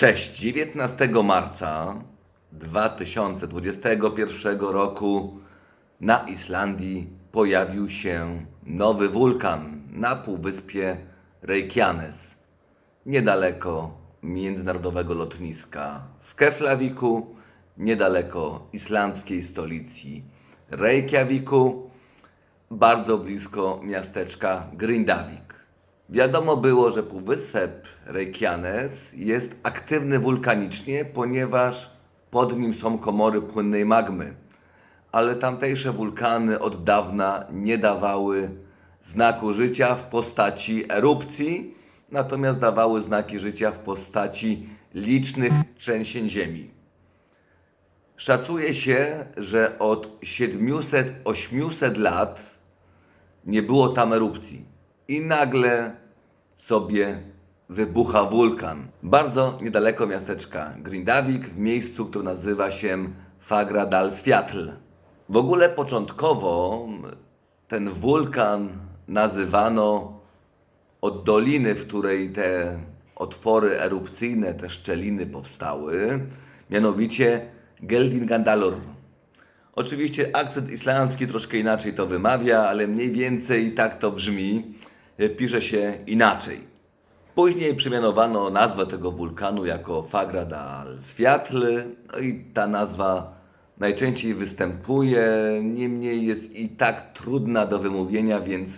Cześć, 19 marca 2021 roku na Islandii pojawił się nowy wulkan na półwyspie Reykjanes, niedaleko międzynarodowego lotniska w Keflaviku, niedaleko islandzkiej stolicy Reykjaviku, bardzo blisko miasteczka Grindavik. Wiadomo było, że półwysep Reykjanes jest aktywny wulkanicznie, ponieważ pod nim są komory płynnej magmy. Ale tamtejsze wulkany od dawna nie dawały znaku życia w postaci erupcji, natomiast dawały znaki życia w postaci licznych trzęsień ziemi. Szacuje się, że od 700-800 lat nie było tam erupcji. I nagle sobie wybucha wulkan. Bardzo niedaleko miasteczka Grindavik, w miejscu, które nazywa się Fagradalsfjall. W ogóle początkowo ten wulkan nazywano od doliny, w której te otwory erupcyjne, te szczeliny powstały, mianowicie Geldingandalur. Oczywiście akcent islandzki troszkę inaczej to wymawia, ale mniej więcej tak to brzmi. E, Pisze się inaczej. Później przemianowano nazwę tego wulkanu jako Fagradalsfjall. No i ta nazwa najczęściej występuje, niemniej jest i tak trudna do wymówienia, więc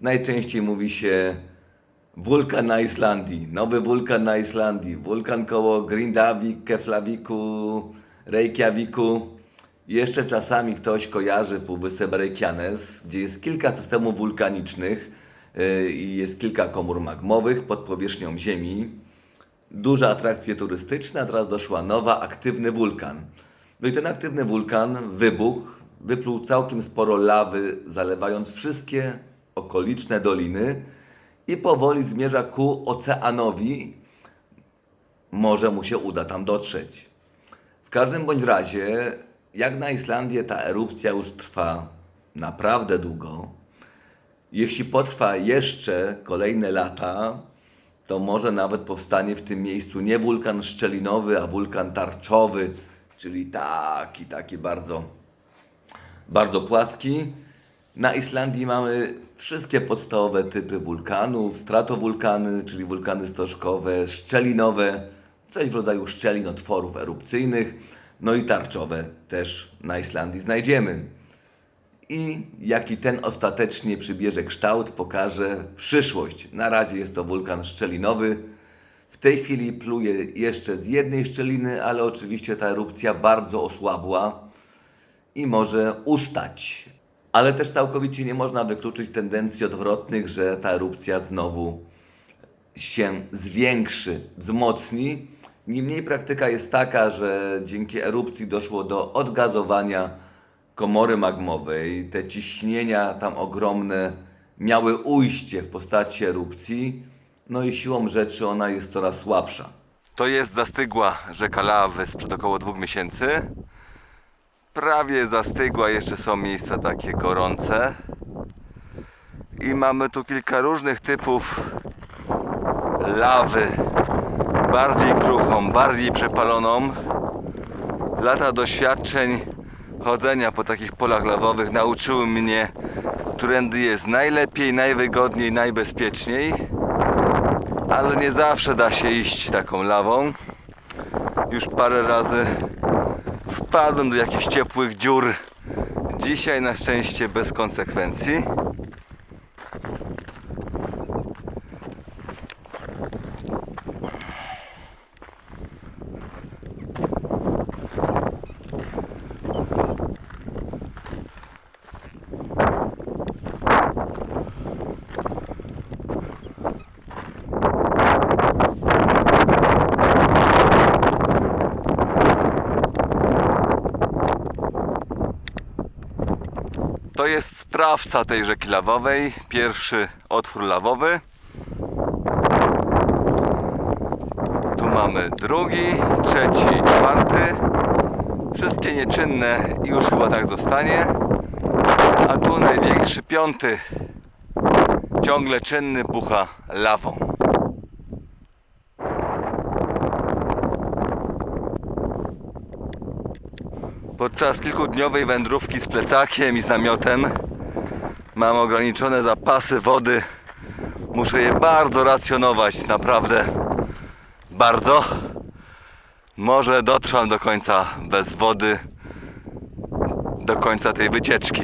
najczęściej mówi się wulkan na Islandii, nowy wulkan na Islandii, wulkan koło Grindavik, Keflaviku, Reykjaviku. Jeszcze czasami ktoś kojarzy Półwysep Reykjanes, gdzie jest kilka systemów wulkanicznych jest kilka komór magmowych pod powierzchnią Ziemi. Duże atrakcje turystyczne, a teraz doszła nowa, aktywny wulkan. No i ten aktywny wulkan wybuchł, wypluł całkiem sporo lawy, zalewając wszystkie okoliczne doliny i powoli zmierza ku oceanowi. Może mu się uda tam dotrzeć. W każdym bądź razie, jak na Islandię ta erupcja już trwa naprawdę długo. Jeśli potrwa jeszcze kolejne lata, to może nawet powstanie w tym miejscu nie wulkan szczelinowy, a wulkan tarczowy, czyli taki, taki bardzo, bardzo płaski. Na Islandii mamy wszystkie podstawowe typy wulkanów, stratowulkany, czyli wulkany stożkowe, szczelinowe, coś w rodzaju szczelin otworów erupcyjnych, no i tarczowe też na Islandii znajdziemy. I jaki ten ostatecznie przybierze kształt, pokaże przyszłość. Na razie jest to wulkan szczelinowy. W tej chwili pluje jeszcze z jednej szczeliny, ale oczywiście ta erupcja bardzo osłabła i może ustać. Ale też całkowicie nie można wykluczyć tendencji odwrotnych, że ta erupcja znowu się zwiększy, wzmocni. Niemniej praktyka jest taka, że dzięki erupcji doszło do odgazowania komory magmowej. Te ciśnienia tam ogromne miały ujście w postaci erupcji, no i siłą rzeczy ona jest coraz słabsza. To jest zastygła rzeka lawy sprzed około dwóch miesięcy. Prawie zastygła, jeszcze są miejsca takie gorące. I mamy tu kilka różnych typów lawy. Bardziej kruchą, bardziej przepaloną. Lata doświadczeń chodzenia po takich polach lawowych nauczyły mnie, którędy jest najlepiej, najwygodniej, najbezpieczniej. Ale nie zawsze da się iść taką lawą. Już parę razy wpadłem do jakichś ciepłych dziur. Dzisiaj na szczęście bez konsekwencji. sprawca tej rzeki lawowej, pierwszy otwór lawowy. Tu mamy drugi, trzeci, czwarty. Wszystkie nieczynne i już chyba tak zostanie. A tu największy, piąty, ciągle czynny, bucha lawą. podczas kilkudniowej wędrówki z plecakiem i z namiotem mam ograniczone zapasy wody. Muszę je bardzo racjonować, naprawdę bardzo. Może dotrwam do końca bez wody, do końca tej wycieczki.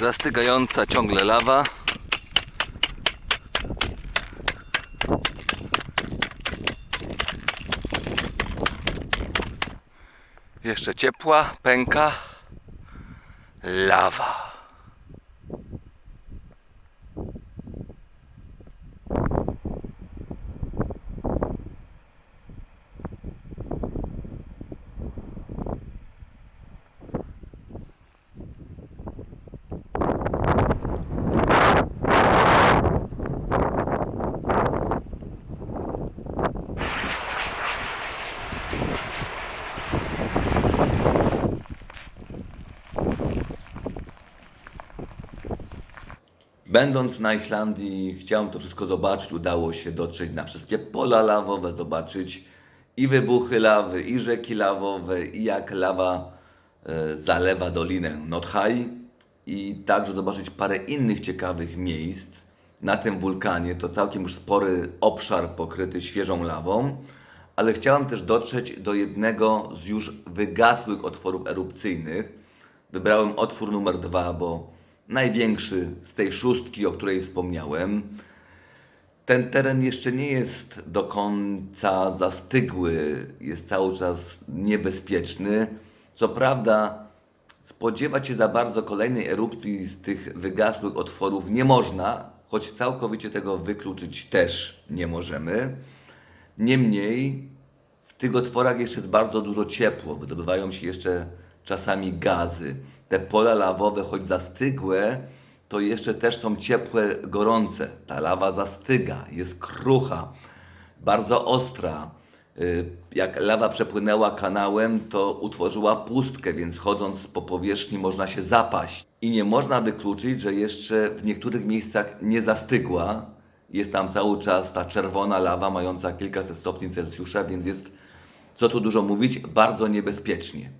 Zastygająca ciągle lawa. Jeszcze ciepła, pęka. Lawa. Będąc na Islandii, chciałem to wszystko zobaczyć. Udało się dotrzeć na wszystkie pola lawowe, zobaczyć i wybuchy lawy, i rzeki lawowe, i jak lawa e, zalewa dolinę Nothai. I także zobaczyć parę innych ciekawych miejsc na tym wulkanie. To całkiem już spory obszar pokryty świeżą lawą. Ale chciałem też dotrzeć do jednego z już wygasłych otworów erupcyjnych. Wybrałem otwór numer dwa, bo największy z tej szóstki, o której wspomniałem. Ten teren jeszcze nie jest do końca zastygły, jest cały czas niebezpieczny. Co prawda, spodziewać się za bardzo kolejnej erupcji z tych wygasłych otworów nie można, choć całkowicie tego wykluczyć też nie możemy. Niemniej w tych otworach jeszcze jest bardzo dużo ciepło, wydobywają się jeszcze czasami gazy. Te pola lawowe, choć zastygłe, to jeszcze też są ciepłe, gorące. Ta lawa zastyga, jest krucha, bardzo ostra. Y, Jak lawa przepłynęła kanałem, to utworzyła pustkę, więc chodząc po powierzchni można się zapaść. I nie można wykluczyć, że jeszcze w niektórych miejscach nie zastygła. Jest tam cały czas ta czerwona lawa mająca kilkaset stopni Celsjusza, więc jest, co tu dużo mówić, bardzo niebezpiecznie.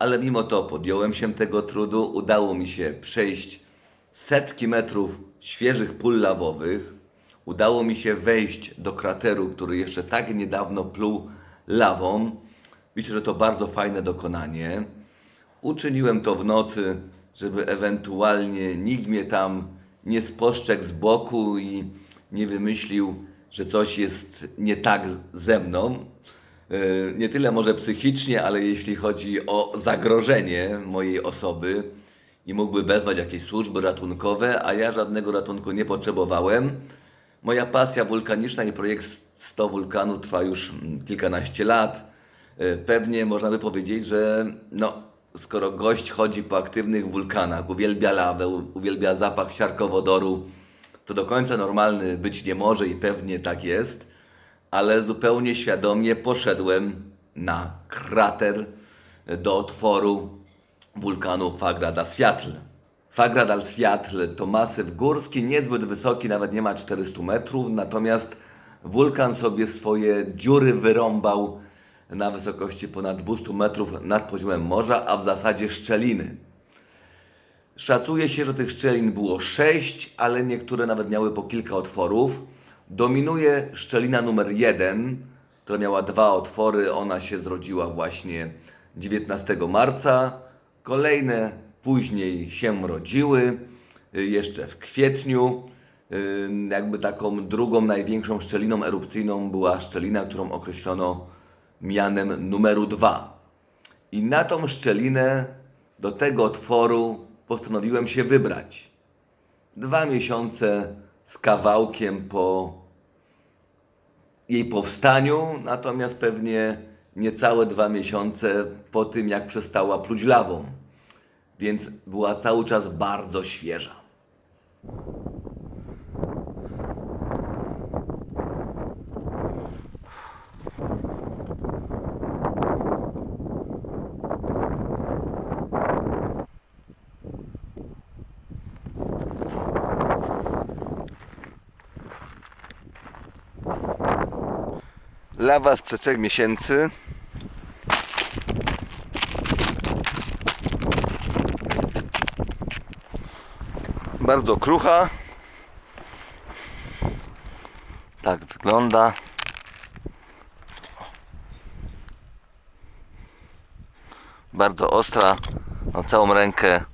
Ale mimo to podjąłem się tego trudu, udało mi się przejść setki metrów świeżych pól lawowych. Udało mi się wejść do krateru, który jeszcze tak niedawno pluł lawą. Myślę, że to bardzo fajne dokonanie. Uczyniłem to w nocy, żeby ewentualnie nikt mnie tam nie spostrzegł z boku i nie wymyślił, że coś jest nie tak ze mną. Yy, Nie tyle może psychicznie, ale jeśli chodzi o zagrożenie mojej osoby i mógłby wezwać jakieś służby ratunkowe, a ja żadnego ratunku nie potrzebowałem. Moja pasja wulkaniczna i projekt 100 wulkanu trwa już mm, kilkanaście lat. Yy, Pewnie można by powiedzieć, że no, skoro gość chodzi po aktywnych wulkanach, uwielbia lawę, uwielbia zapach siarkowodoru, to do końca normalny być nie może i pewnie tak jest, ale zupełnie świadomie poszedłem na krater do otworu wulkanu Fagrada Światl. Fagradal Światl to masyw górski, niezbyt wysoki, nawet nie ma 400 metrów, natomiast wulkan sobie swoje dziury wyrąbał na wysokości ponad 200 metrów nad poziomem morza, a w zasadzie szczeliny. Szacuje się, że tych szczelin było sześć, ale niektóre nawet miały po kilka otworów. Dominuje szczelina numer jeden, która miała dwa otwory. Ona się zrodziła właśnie 19 marca. Kolejne później się rodziły, y, jeszcze w kwietniu. Y, Jakby taką drugą największą szczeliną erupcyjną była szczelina, którą określono mianem numeru dwa. I na tą szczelinę, do tego otworu postanowiłem się wybrać. Dwa miesiące z kawałkiem po jej powstaniu, natomiast pewnie niecałe dwa miesiące po tym, jak przestała pluć lawą. Więc była cały czas bardzo świeża. Lawa sprzed 3 miesięcy. Bardzo krucha. Tak wygląda. Bardzo ostra. Mam całą rękę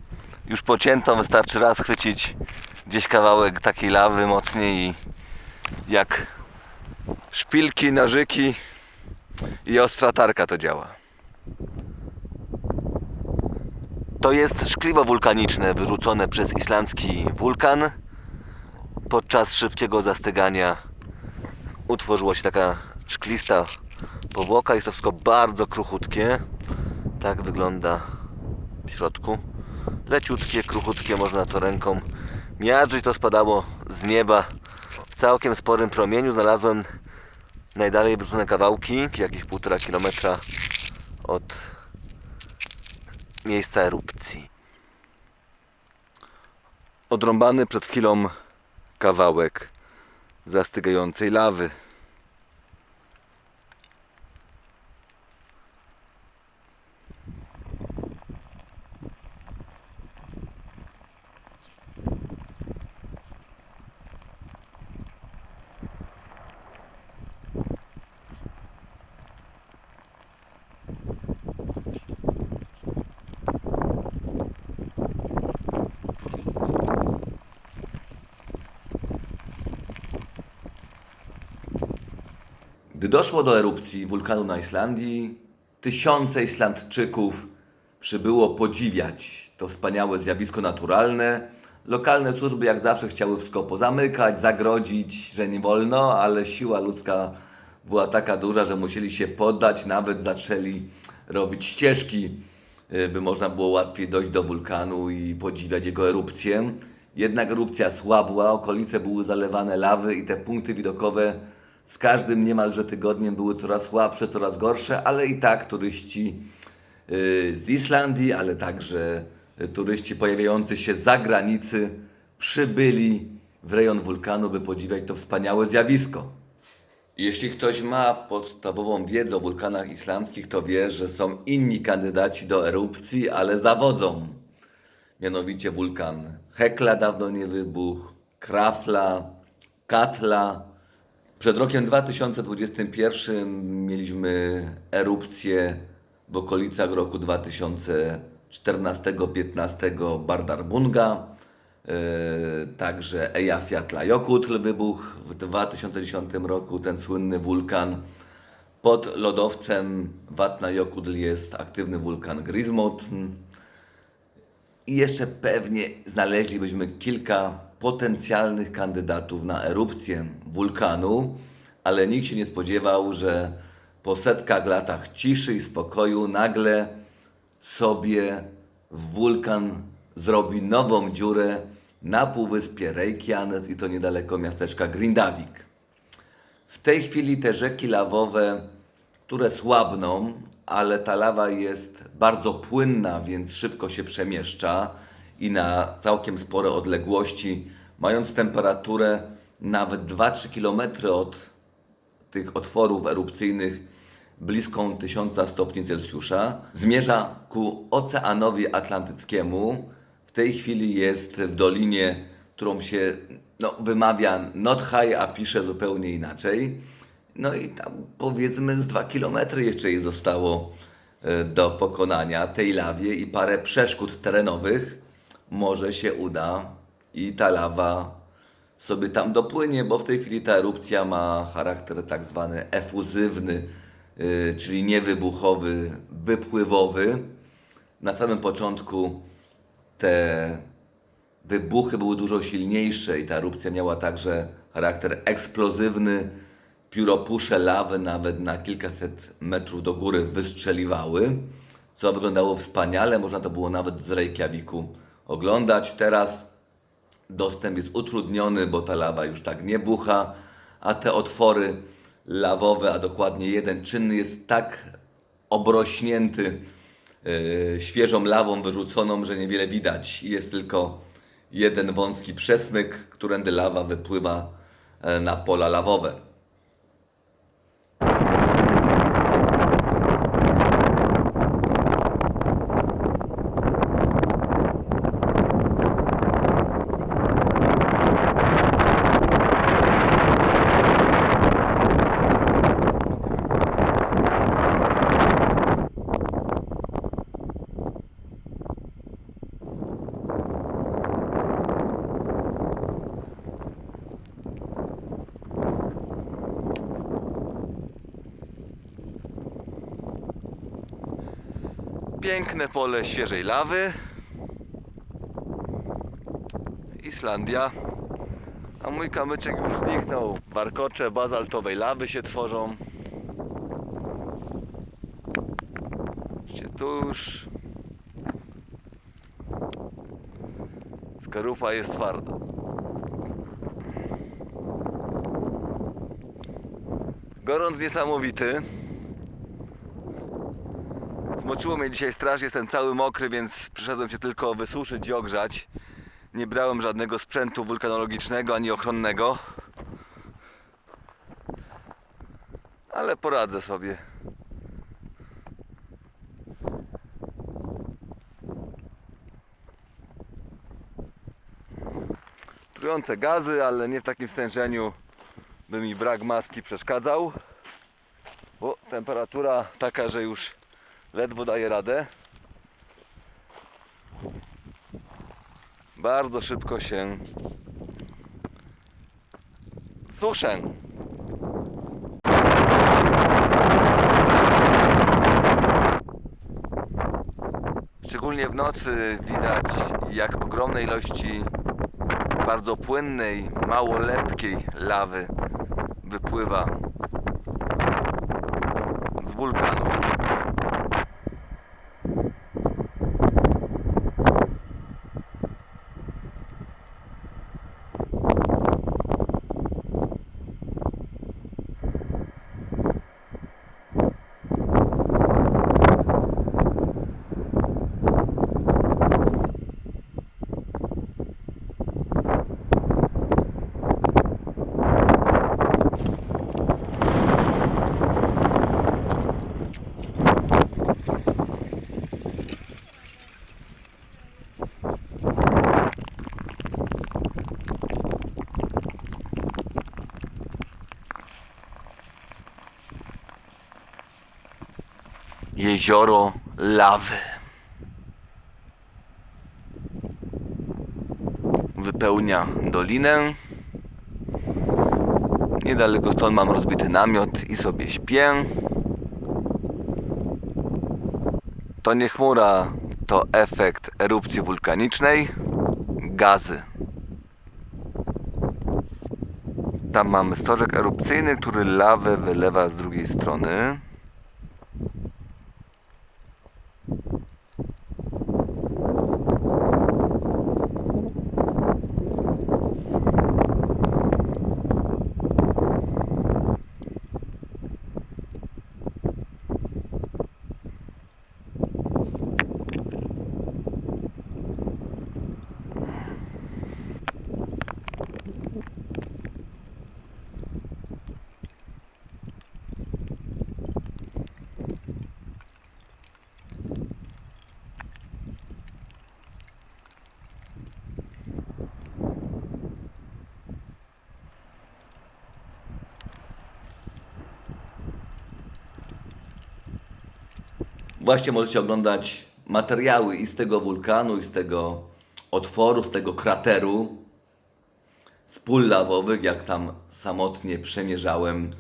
już pociętą. Wystarczy raz chwycić gdzieś kawałek takiej lawy mocniej i jak szpilki, nożyki i ostra tarka to działa. To jest szkliwo wulkaniczne wyrzucone przez islandzki wulkan. Podczas szybkiego zastygania utworzyła się taka szklista powłoka. Jest to wszystko bardzo kruchutkie. Tak wygląda w środku. Leciutkie, kruchutkie, można to ręką miażdżyć. To spadało z nieba w całkiem sporym promieniu. Znalazłem najdalej wyrzucone kawałki, jakieś półtora kilometra od miejsca erupcji. Odrąbany przed chwilą kawałek zastygającej lawy. Gdy doszło do erupcji wulkanu na Islandii, tysiące Islandczyków przybyło podziwiać to wspaniałe zjawisko naturalne. Lokalne służby jak zawsze chciały wszystko pozamykać, zagrodzić, że nie wolno, ale siła ludzka była taka duża, że musieli się poddać, nawet zaczęli robić ścieżki, y, by można było łatwiej dojść do wulkanu i podziwiać jego erupcję. Jednak erupcja słabła, okolice były zalewane lawy i te punkty widokowe z każdym niemalże tygodniem były coraz słabsze, coraz gorsze, ale i tak turyści y, z Islandii, ale także y, turyści pojawiający się z zagranicy przybyli w rejon wulkanu, by podziwiać to wspaniałe zjawisko. Jeśli ktoś ma podstawową wiedzę o wulkanach islandzkich, to wie, że są inni kandydaci do erupcji, ale zawodzą. Mianowicie wulkan Hekla dawno nie wybuchł, Krafla, Katla. Przed rokiem 2021 mieliśmy erupcję w okolicach roku 2014-15 Bardarbunga. Yy, Także Eyjafjallajökull wybuchł w 2010 roku, ten słynny wulkan. Pod lodowcem Vatnajökull jest aktywny wulkan Grismotn. I jeszcze pewnie znaleźlibyśmy kilka potencjalnych kandydatów na erupcję wulkanu, ale nikt się nie spodziewał, że po setkach latach ciszy i spokoju nagle sobie wulkan zrobi nową dziurę na półwyspie Reykjanes i to niedaleko miasteczka Grindavik. W tej chwili te rzeki lawowe, które słabną, ale ta lawa jest bardzo płynna, więc szybko się przemieszcza i na całkiem spore odległości, mając temperaturę nawet 2-3 km od tych otworów erupcyjnych bliską 1000 stopni Celsjusza, zmierza ku Oceanowi Atlantyckiemu. W tej chwili jest w dolinie, którą się no, wymawia Nothaj, a pisze zupełnie inaczej. No i tam powiedzmy z 2 km jeszcze jej zostało e, do pokonania tej lawie i parę przeszkód terenowych. Może się uda i ta lawa sobie tam dopłynie, bo w tej chwili ta erupcja ma charakter tak zwany efuzywny, yy, czyli niewybuchowy, wypływowy. Na samym początku te wybuchy były dużo silniejsze i ta erupcja miała także charakter eksplozywny. Pióropusze lawy nawet na kilkaset metrów do góry wystrzeliwały, co wyglądało wspaniale. Można to było nawet z Reykjaviku oglądać. Teraz dostęp jest utrudniony, bo ta lawa już tak nie bucha, a te otwory lawowe, a dokładnie jeden czynny jest tak obrośnięty yy, świeżą lawą wyrzuconą, że niewiele widać. Jest tylko jeden wąski przesmyk, którędy lawa wypływa e, na pola lawowe. Piękne pole świeżej lawy. Islandia. A mój kamyczek już zniknął. Warkocze bazaltowej lawy się tworzą. Się tuż. Skarupa jest twarda. Gorąc niesamowity. Zmoczyło mnie dzisiaj strasznie, jestem cały mokry, więc przyszedłem się tylko wysuszyć i ogrzać. Nie brałem żadnego sprzętu wulkanologicznego ani ochronnego. Ale poradzę sobie. Trujące gazy, ale nie w takim stężeniu, by mi brak maski przeszkadzał. Bo temperatura taka, że już ledwo daje radę. Bardzo szybko się suszę. Szczególnie w nocy widać jak ogromne ilości bardzo płynnej, mało lepkiej lawy wypływa z wulkanu. Jezioro lawy. Wypełnia dolinę. Niedaleko stąd mam rozbity namiot i sobie śpię. To nie chmura, to efekt erupcji wulkanicznej. Gazy. Tam mamy stożek erupcyjny, który lawę wylewa z drugiej strony. Właśnie możecie oglądać materiały i z tego wulkanu, i z tego otworu, z tego krateru, z pól lawowych, jak tam samotnie przemierzałem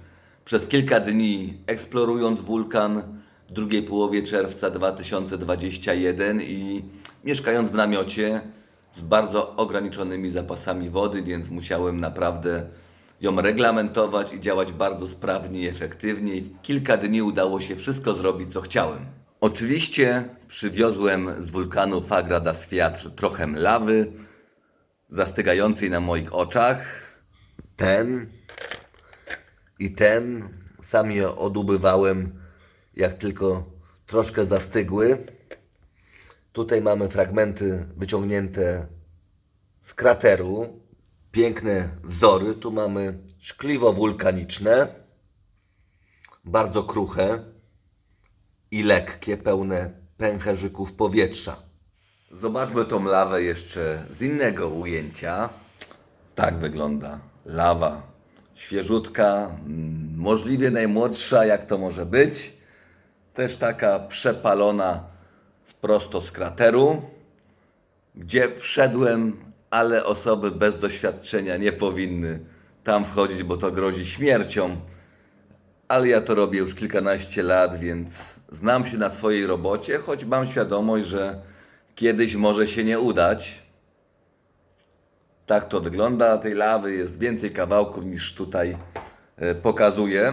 przez kilka dni, eksplorując wulkan w drugiej połowie czerwca 2021 i mieszkając w namiocie z bardzo ograniczonymi zapasami wody, więc musiałem naprawdę ją reglamentować i działać bardzo sprawnie i efektywnie. W kilka dni udało się wszystko zrobić, co chciałem. Oczywiście przywiozłem z wulkanu Fagrada Swiatr trochę lawy, zastygającej na moich oczach. ten i ten. Sam je odubywałem, jak tylko troszkę zastygły. Tutaj mamy fragmenty wyciągnięte z krateru. Piękne wzory. Tu mamy szkliwo wulkaniczne, bardzo kruche i lekkie, pełne pęcherzyków powietrza. Zobaczmy tą lawę jeszcze z innego ujęcia. Tak wygląda lawa. Świeżutka, mm, możliwie najmłodsza, jak to może być. Też taka przepalona prosto z krateru, gdzie wszedłem, ale osoby bez doświadczenia nie powinny tam wchodzić, bo to grozi śmiercią. ale ja to robię już kilkanaście lat, więc znam się na swojej robocie, choć mam świadomość, że kiedyś może się nie udać. Tak to wygląda. Tej lawy jest więcej kawałków niż tutaj e, pokazuję.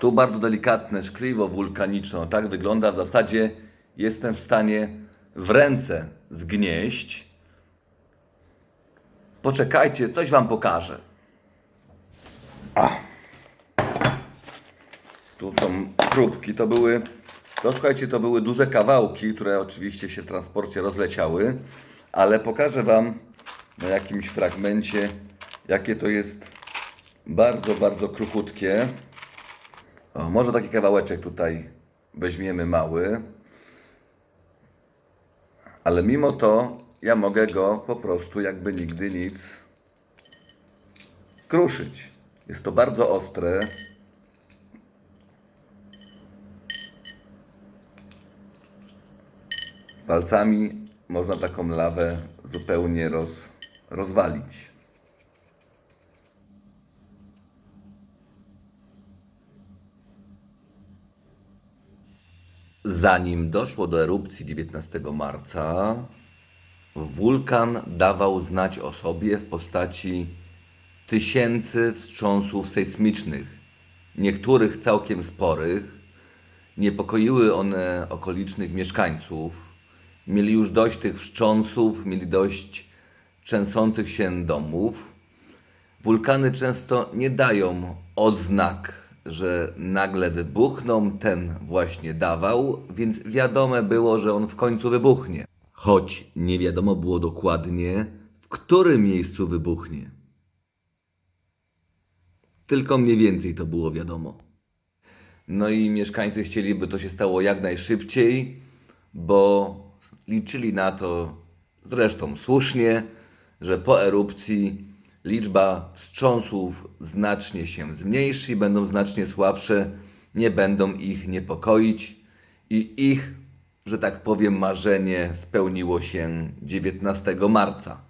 Tu bardzo delikatne szkliwo wulkaniczne. Tak wygląda. W zasadzie jestem w stanie w ręce zgnieść. Poczekajcie, coś wam pokażę. A. Tu są próbki. To były, to słuchajcie, to były duże kawałki, które oczywiście się w transporcie rozleciały, ale pokażę wam na jakimś fragmencie, jakie to jest bardzo, bardzo kruchutkie. O, może taki kawałeczek tutaj weźmiemy mały. Ale mimo to ja mogę go po prostu jakby nigdy nic kruszyć. Jest to bardzo ostre. Palcami można taką lawę zupełnie roz, rozwalić. Zanim doszło do erupcji 19 marca, wulkan dawał znać o sobie w postaci tysięcy wstrząsów sejsmicznych, niektórych całkiem sporych. Niepokoiły one okolicznych mieszkańców. Mieli już dość tych wstrząsów, mieli dość trzęsących się domów. Wulkany często nie dają oznak, że nagle wybuchną. Ten właśnie dawał, więc wiadome było, że on w końcu wybuchnie. Choć nie wiadomo było dokładnie, w którym miejscu wybuchnie. Tylko mniej więcej to było wiadomo. No i mieszkańcy chcieliby to się stało jak najszybciej, bo liczyli na to, zresztą słusznie, że po erupcji liczba wstrząsów znacznie się zmniejszy, będą znacznie słabsze, nie będą ich niepokoić i ich, że tak powiem, marzenie spełniło się 19 marca.